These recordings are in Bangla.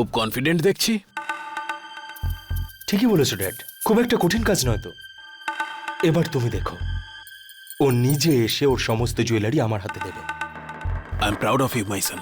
খুব কনফিডেন্ট দেখছি। ঠিকই বলেছ ড্যাড। খুব একটা কঠিন কাজ নয় তো। এবার তুমি দেখো। ও নিজে এসে ওর সমস্ত জুয়েলারি আমার হাতে দেবে। I am proud of you my son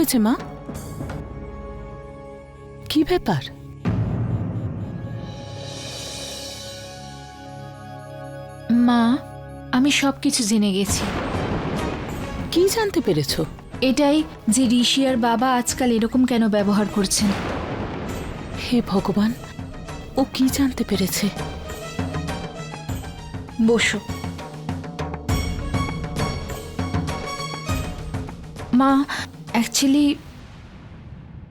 হয়েছে মা? কি ব্যাপার? মা আমি সব কিছু জেনে গেছি। কি জানতে পেরেছ? এটাই যে ঋষি আর বাবা আজকাল এরকম কেন ব্যবহার করছেন। হে ভগবান ও কি জানতে পেরেছে? বসো। মা অ্যাকচুয়ালি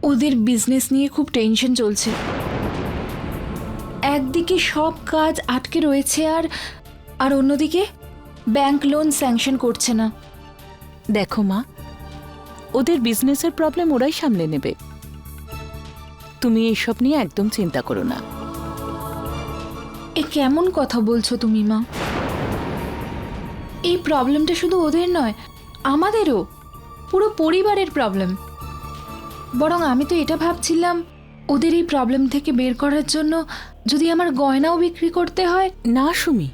ওদের বিজনেস নিয়ে খুব টেনশন চলছে। একদিকে সব কাজ আটকে রয়েছে আর আর অন্যদিকে ব্যাংক লোন স্যাংশন করছে না। দেখো মা ওদের বিজনেসের প্রবলেম ওরাই সামলে নেবে। তুমি এইসব নিয়ে একদম চিন্তা করো না। এ কেমন কথা বলছো তুমি মা? এই প্রবলেমটা শুধু ওদের নয় আমাদেরও। পুরো পরিবারের প্রবলেম বরং আমি তো এটা ভাবছিলাম ওদের এই প্রবলেম থেকে বের করার জন্য যদি আমার গয়নাও বিক্রি করতে হয়। না সুমি।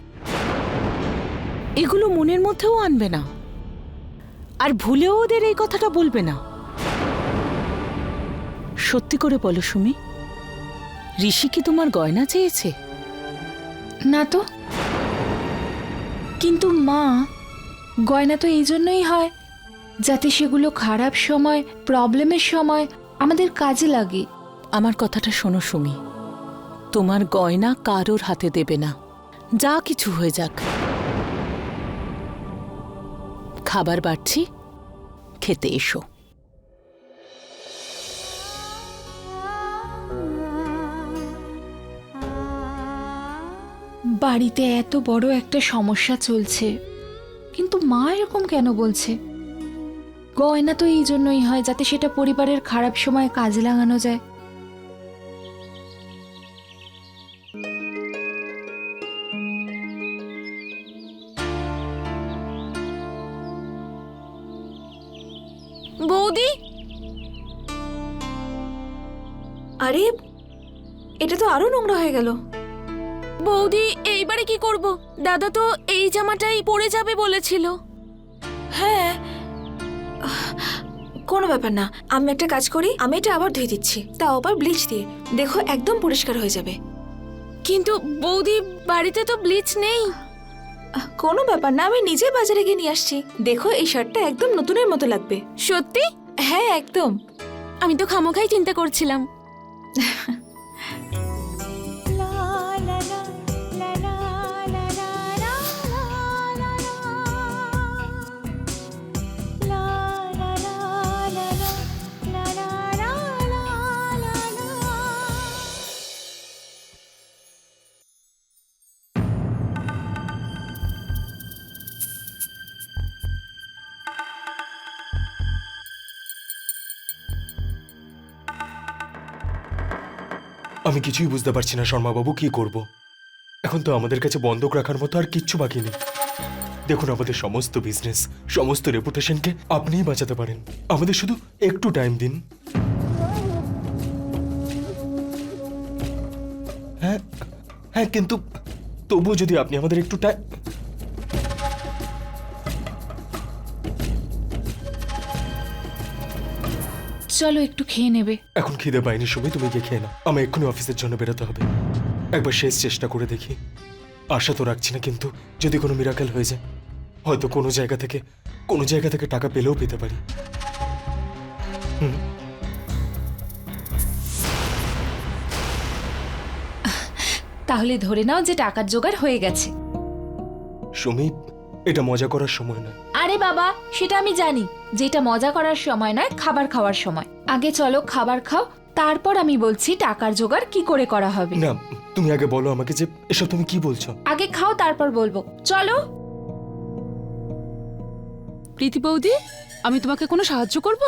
এগুলো মনের মধ্যেও আনবে না। আর ভুলেও ওদের এই কথাটা বলবে না। সত্যি করে বলো সুমি ঋষি কি তোমার গয়না চেয়েছে? না তো। কিন্তু মা গয়না তো এই জন্যই হয়। যাতে সেগুলো খারাপ সময় প্রবলেমের সময় আমাদের কাজে লাগে। আমার কথাটা শোনো সুমি। তোমার গয়না কারোর হাতে দেবে না। যা কিছু হয়ে যাক। খাবার বাড়ছি। খেতে এসো। বাড়িতে এত বড় একটা সমস্যা চলছে। কিন্তু মা এরকম কেন বলছে? গয়না তো এই জন্যই হয় যাতে সেটা পরিবারের খারাপ সময় কাজে লাগানো যায়। বৌদি? আরে এটা তো আরও নোংরা হয়ে গেল। বৌদি এইবারে কি করব? দাদা তো এই জামাটাই পরে যাবে বলেছিল। হ্যাঁ কোনো ব্যাপার না আমি একটা কাজ করি আমি এটা আবার ধুয়ে দিচ্ছি। তাও আবার ব্লিচ দিয়ে। দেখো একদম পরিষ্কার হয়ে যাবে। কিন্তু বৌদি বাড়িতে তো ব্লিচ নেই। কোনো ব্যাপার না আমি নিজে বাজারে গিয়ে নিয়ে আসছি। দেখো এই শার্টটা একদম নতুনের মতো লাগবে। সত্যি? হ্যাঁ একদম। আমি তো খামোখাই চিন্তা করছিলাম। আমি কিছুই বুঝতে পারছি না, শর্মাবাবু, কি করব? এখন তো আমাদের কাছে বন্ধক রাখার মতো আর কিচ্ছু বাকি নেই। দেখুন, আমাদের সমস্ত বিজনেস সমস্ত রেপুটেশনকে আপনিই বাঁচাতে পারেন। আমাদের শুধু একটু টাইম দিন। হ্যাঁ হ্যাঁ কিন্তু তবুও যদি আপনি আমাদের একটু টাইম চলো একটু খেয়ে নেবে। এখন খিদে পাইনি সময় তুমি গিয়ে খেয়ে নাও। আমার এক্ষুনি অফিসের জন্য বেরোতে হবে। একবার শেষ চেষ্টা করে দেখি। আশা তো রাখছি না কিন্তু যদি কোনো মিরাকেল হয়ে যায় হয়তো কোনো জায়গা থেকে কোনো জায়গা থেকে টাকা পেলেও পেতে পারি। তাহলে ধরে নাও যে টাকার জোগাড় হয়ে গেছে। সুমি এটা মজা করার সময় নয়। আরে বাবা সেটা আমি জানি। যেটা মজা করার সময় নয় খাবার খাওয়ার সময়। আগে চলো খাবার খাও তারপর আমি বলছি টাকার জোগাড় কি করে করা হবে। না তুমি আগে বলো আমাকে যে এসব তুমি কি বলছো? আগে খাও তারপর বলব। চলো। প্রীতি বৌদি আমি তোমাকে কোনো সাহায্য করব?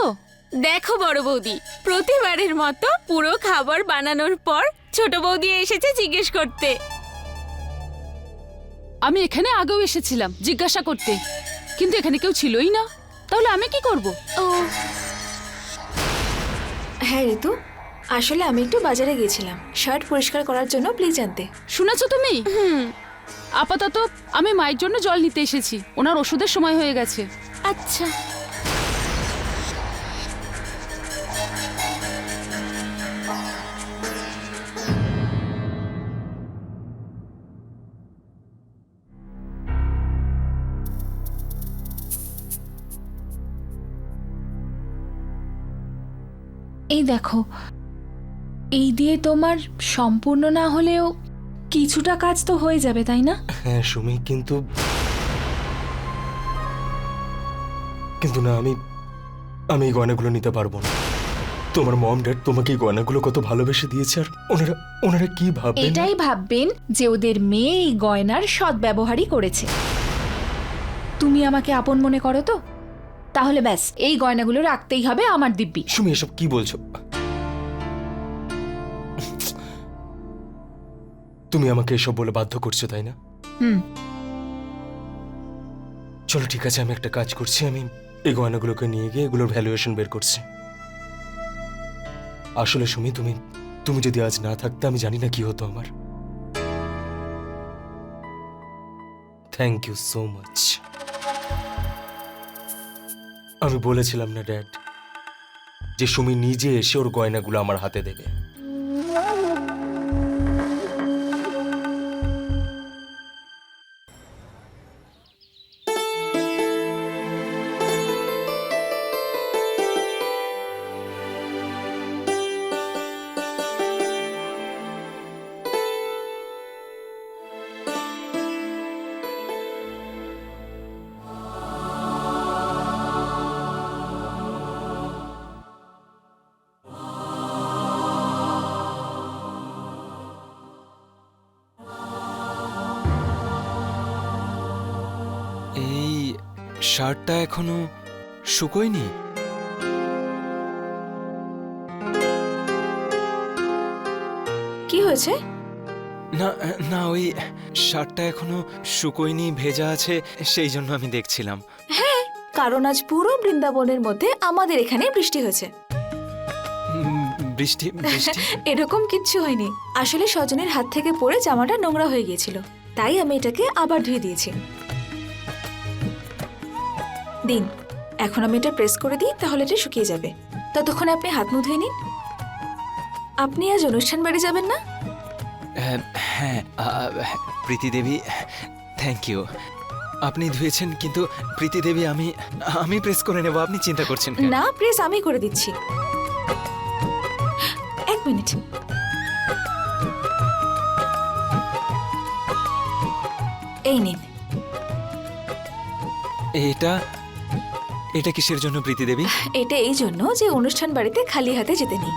দেখো বড় বৌদি প্রতিবারের মতো পুরো খাবার বানানোর পর ছোট বৌদি এসেছে জিজ্ঞেস করতে। আমি এখানে আগেও এসেছিলাম জিজ্ঞাসা করতে। কিন্তু এখানে কেউ ছিলই না। তাহলে আমি কি করব? ও। হ্যাঁ ঋতু। আসলে আমি একটু বাজারে গিয়েছিলাম। শার্ট পরিষ্কার করার জন্য প্লিজ আনতে। শুনেছো তুমি? আপাতত আমি মায়ের জন্য জল নিতে এসেছি। ওনার ওষুধের সময় হয়ে গেছে। আচ্ছা। এই দেখো এই দিয়ে তোমার সম্পূর্ণ না হলেও কিছুটা কাজ তো হয়ে যাবে তাই না? হ্যাঁ সুমি কিন্তু কিন্তু না আমি আমি এই গয়নাগুলো নিতে পারব না। তোমার মম ড্যাড তোমাকে এই গয়নাগুলো কত ভালোবেসে দিয়েছে আর ওনারা ওনারা কি ভাববেন? এটাই ভাববেন যে ওদের মেয়ে এই গয়নার সদ্ব্যবহারই করেছে। তুমি আমাকে আপন মনে করো তো? তাহলে ব্যাস এই গয়নাগুলো রাখতেই হবে আমার দিব্যি। সুমি এসব কি বলছো? তুমি আমাকে এসব বলে বাধ্য করছ তাই না? হুম। চলো ঠিক আছে আমি একটা কাজ করছি। আমি এই গয়নাগুলোকে নিয়ে গিয়ে এগুলোর ভ্যালুয়েশন বের করছি। আসলে সুমি তুমি তুমি যদি আজ না থাকতে আমি জানি না কি হতো আমার। থ্যাংক ইউ সো মাচ আমি বলেছিলাম না ড্যাড যে সুমি নিজে এসে ওর গয়নাগুলো আমার হাতে দেবে। শার্টটা এখনও শুকোয়নি? কি হয়েছে? না না ওই শার্টটা এখনও শুকোয়নি ভেজা আছে সেই জন্য আমি দেখছিলাম। হ্যাঁ কারণ আজ পুরো বৃন্দাবনের মধ্যে আমাদের এখানে বৃষ্টি হয়েছে। বৃষ্টি? এরকম কিচ্ছু হয়নি। আসলে স্বজনের হাত থেকে পড়ে জামাটা নোংরা হয়ে গিয়েছিল। তাই আমি এটাকে আবার ধুয়ে দিয়েছি। দিন। এখন আমি এটা প্রেস করে দিই তাহলে এটা শুকিয়ে যাবে। ততক্ষণে আপনি হাত মুখ ধুয়ে নিন। আপনি আজ অনুষ্ঠান বাড়ি যাবেন না? হ্যাঁ, হ্যাঁ আ, প্রীতি দেবী থ্যাংক ইউ আপনি ধুয়েছেন কিন্তু প্রীতি দেবী আমি আমি প্রেস করে নেব আপনি চিন্তা করছেন না প্রেস আমি করে দিচ্ছি। এক মিনিট। এই নিন। এটা এটা কিসের জন্য প্রীতি দেবী? এটা এই জন্য যে অনুষ্ঠান বাড়িতে খালি হাতে যেতে নেই।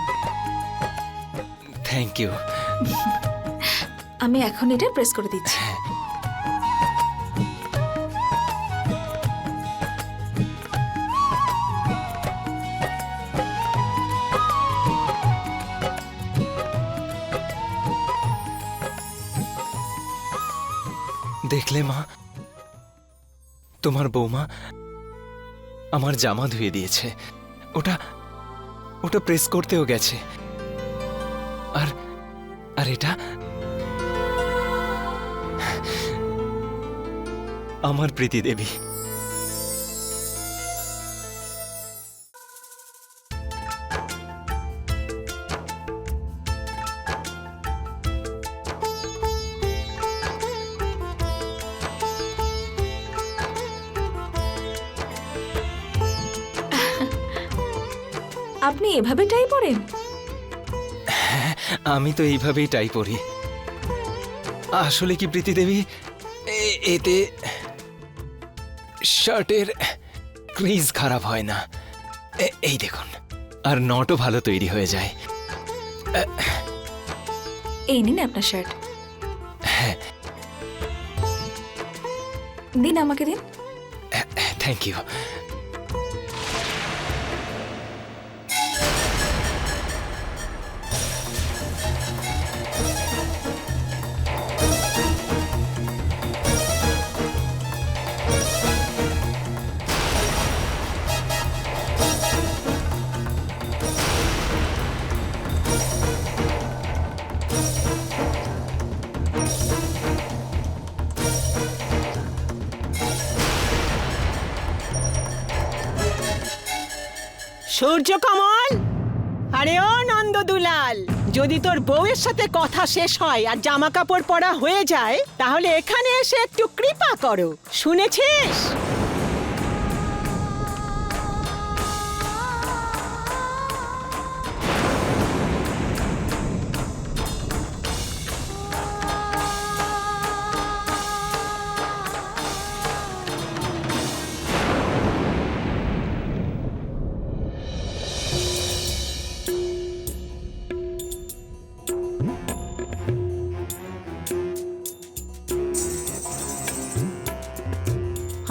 থ্যাংক ইউ আমি এখন এটা প্রেস করে দিচ্ছি। দেখলে মা তোমার বৌমা আমার জামা ধুয়ে দিয়েছে। ওটা ওটা প্রেস করতেও গেছে। আর আর এটা? আমার প্রীতি দেবী আপনি এভাবে টাই পড়েন? আমি তো এইভাবেই টাই পরি আসলে কি প্রীতি দেবী? এতে শার্টের ক্রিজ খারাপ হয় না। এই দেখুন আর নটও ভালো তৈরি হয়ে যায়। এই নিন আপনার শার্ট। হ্যাঁ। দিন আমাকে দিন। Thank you. সূর্যকমল আরে ও নন্দ দুলাল, যদি তোর বউয়ের সাথে কথা শেষ হয় আর জামা কাপড় পরা হয়ে যায়, তাহলে এখানে এসে একটু কৃপা করো। শুনেছিস?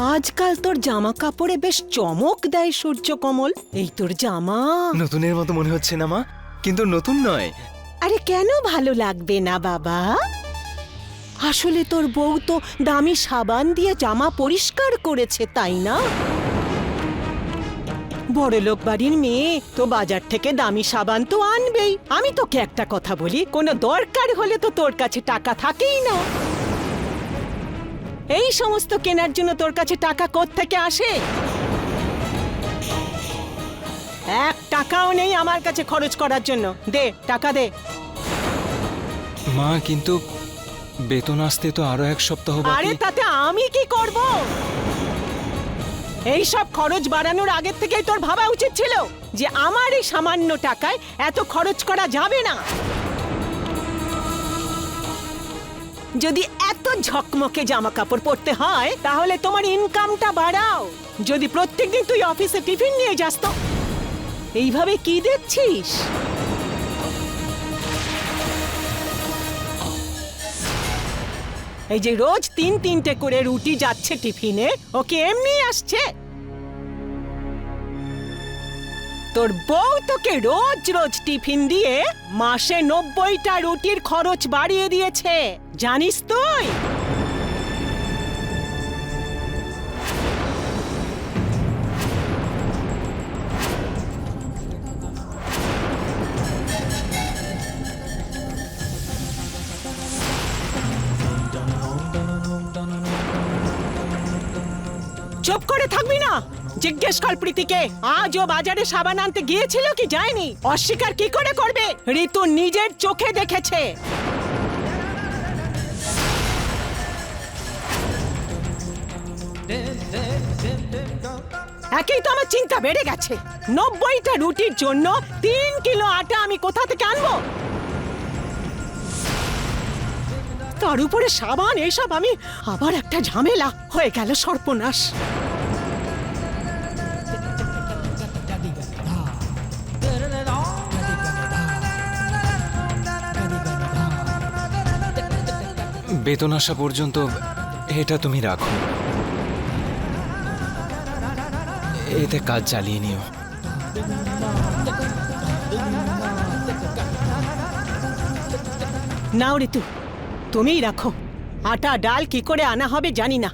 আজকাল তোর জামা কাপড়ে বেশ চমক দেয় সূর্য কমল এই তোর জামা। নতুনের মতো মনে হচ্ছে না মা। কিন্তু নতুন নয়। আরে কেন ভালো লাগবে না বাবা? আসলে তোর বউ তো দামি সাবান দিয়ে জামা পরিষ্কার করেছে তাই না? বড়লোক বাড়ির মেয়ে তো বাজার থেকে দামি সাবান তো আনবেই। আমি তোকে একটা কথা বলি কোনো দরকার হলে তো তোর কাছে টাকা থাকেই না। এই সমস্ত কেনার জন্য তোর কাছে টাকা থেকে আসে? এক টাকাও নেই আমার কাছে খরচ করার জন্য। দে টাকা দে। মা কিন্তু বেতন আসতে তো আরও এক সপ্তাহ আরে তাতে আমি কি করব? এই সব খরচ বাড়ানোর আগের থেকেই তোর ভাবা উচিত ছিল যে আমার এই সামান্য টাকায় এত খরচ করা যাবে না। যদি এত ঝকমকে জামা কাপড় পরতে হয়, তাহলে তোমার ইনকামটা বাড়াও। যদি প্রত্যেকদিন তুই অফিসে টিফিন নিয়ে যাস তো। এইভাবে কি দেখছিস? এই যে রোজ তিন তিনটে করে রুটি যাচ্ছে টিফিনে ওকে এমনি আসছে। তোর বউ তোকে রোজ রোজ টিফিন দিয়ে মাসে নব্বইটা রুটির খরচ বাড়িয়ে দিয়েছে। জানিস তুই? চুপ করে থাকবি না। জিজ্ঞেস কর প্রীতিকে, আজ ও বাজারে সাবান আনতে গিয়েছিল কি যায়নি? অস্বীকার কি করে করবে? ঋতু নিজের চোখে দেখেছে। একেই তো আমার চিন্তা বেড়ে গেছে। নব্বইটা রুটির জন্য তিন কিলো আটা আমি কোথা থেকে আনব? তার উপরে সাবান, এইসব আমি, আবার একটা ঝামেলা। হয়ে গেল সর্বনাশ। বেতন আসা পর্যন্ত এটা তুমি রাখো। এতে কাজ চালিয়ে নিও। নাও ঋতু, তুমিই রাখো। আটা, ডাল কি করে আনা হবে জানি না।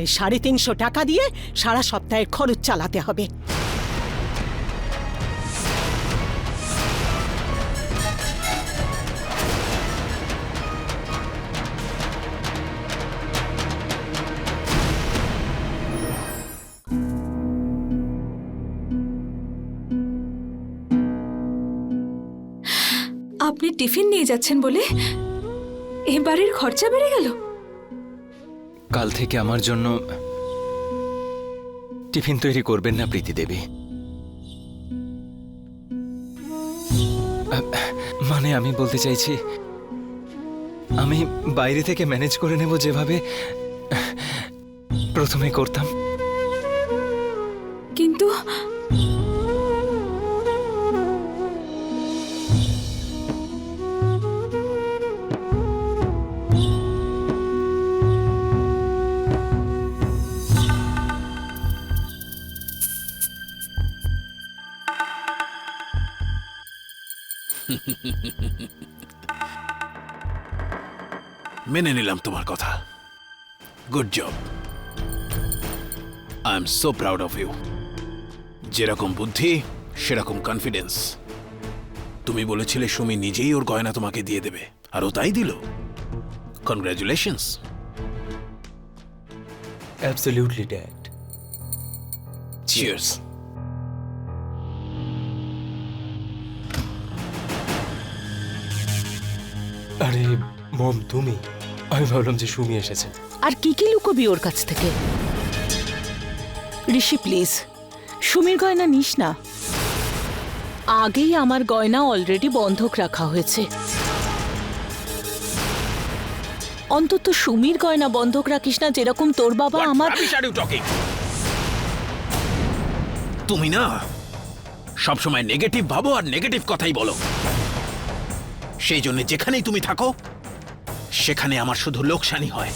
এই সাড়ে তিনশো টাকা দিয়ে সারা সপ্তাহের খরচ চালাতে হবে। আপনি টিফিন নিয়ে যাচ্ছেন বলে? এ বাড়ির খরচা বেড়ে গেল। কাল থেকে আমার জন্য টিফিন তৈরি করবেন না প্রীতি দেবী। মানে আমি বলতে চাইছি আমি বাইরে থেকে ম্যানেজ করে নেব যেভাবে প্রথমে করতাম। কিন্তু মেনে নিলাম তোমার কথা। Good job I am so proud of you যেরকম বুদ্ধি সেরকম কনফিডেন্স তুমি বলেছিলে সুমি নিজেই ওর গয়না তোমাকে দিয়ে দেবে আর ও তাই দিল। কনগ্রাচুলেশনস অ্যাবসলিউটলি ড্যাড চিয়ার্স আরে মম তুমি? আমি ভাবলাম যে সুমি এসেছে। আর কি কি লুকোবি ওর কাছ থেকে? ঋষি প্লিজ সুমির গয়না নিস না। আগেই আমার গয়না অলরেডি বন্ধক রাখা হয়েছে। অন্তত সুমির গয়না বন্ধক রাখিস না যেরকম তোর বাবা আমার তুমি না সবসময় নেগেটিভ ভাবো আর নেগেটিভ কথাই বলো। সেই জন্য যেখানেই তুমি থাকো সেখানে আমার শুধু লোকসানি হয়।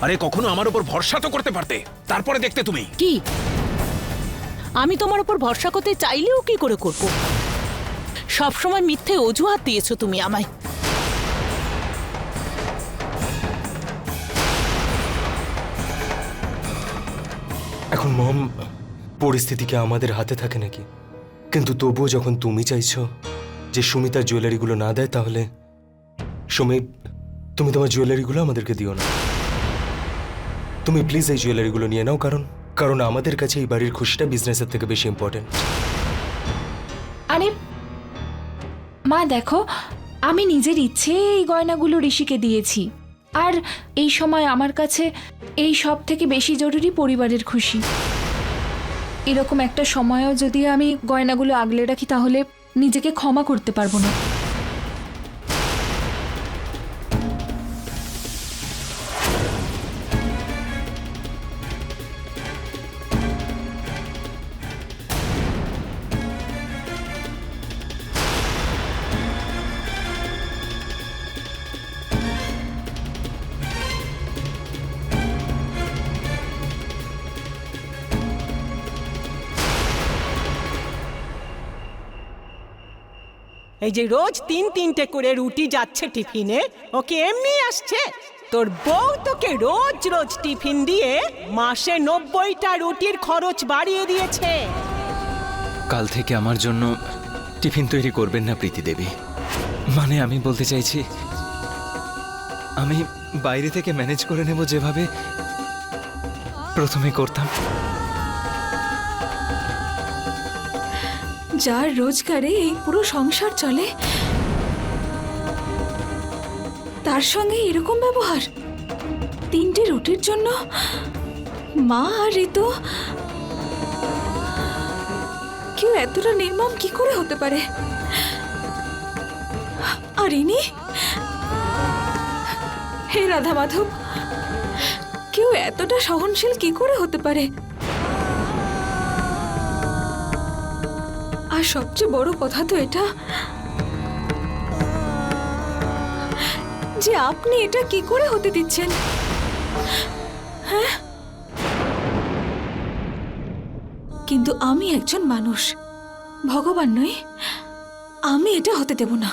আরে কখনো আমার উপর ভরসা তো করতে পারতে। তারপরে দেখতে তুমি। কি? আমি তোমার উপর ভরসা করতে চাইলেও কি করে করব? সব সময় মিথ্যে অজুহাত দিয়েছ তুমি আমায়। এখন মম পরিস্থিতি কি আমাদের হাতে থাকে নাকি? কিন্তু তবুও যখন তুমি চাইছো যে সুমিতার জুয়েলারিগুলো না দেয় তাহলে সুমি তুমি তোমার জুয়েলারিগুলো আমাদেরকে দিও না। তুমি প্লিজ এই জুয়েলারিগুলো নিয়ে নাও, কারণ কারণ আমাদের কাছে এই বাড়ির খুশিটা বিজনেসের থেকে বেশি ইম্পর্টেন্ট আরে, মা দেখো, আমি নিজের ইচ্ছে এই গয়নাগুলো ঋষিকে দিয়েছি। আর এই সময় আমার কাছে এই সব থেকে বেশি জরুরি পরিবারের খুশি। এরকম একটা সময়ও যদি আমি গয়নাগুলো আগলে রাখি, তাহলে নিজেকে ক্ষমা করতে পারব না। এই যে রোজ তিন তিনটে করে রুটি যাচ্ছে টিফিনে, ওকে এমনি আসছে। তোর বউ তোকে রোজ রোজ টিফিন দিয়ে মাসে নব্বইটা রুটির খরচ বাড়িয়ে দিয়েছে। কাল থেকে আমার জন্য টিফিন তৈরি করবেন না প্রীতি দেবী। মানে আমি বলতে চাইছি, আমি বাইরে থেকে ম্যানেজ করে নেব যেভাবে প্রথমে করতাম। যার রোজগারে এই পুরো সংসার চলে, তার সঙ্গে এরকম ব্যবহার? তিনটে রুটির জন্য? মা আর ঋতু? কেউ এতটা নির্মম কি করে হতে পারে? আর ইনি? হে রাধা মাধব কেউ এতটা সহনশীল কি করে হতে পারে? আর সবচেয়ে বড় কথা তো এটা, যে আপনি এটা কি করে হতে দিচ্ছেন? হ্যাঁ? কিন্তু আমি একজন মানুষ, ভগবান নই, আমি এটা হতে দেব না।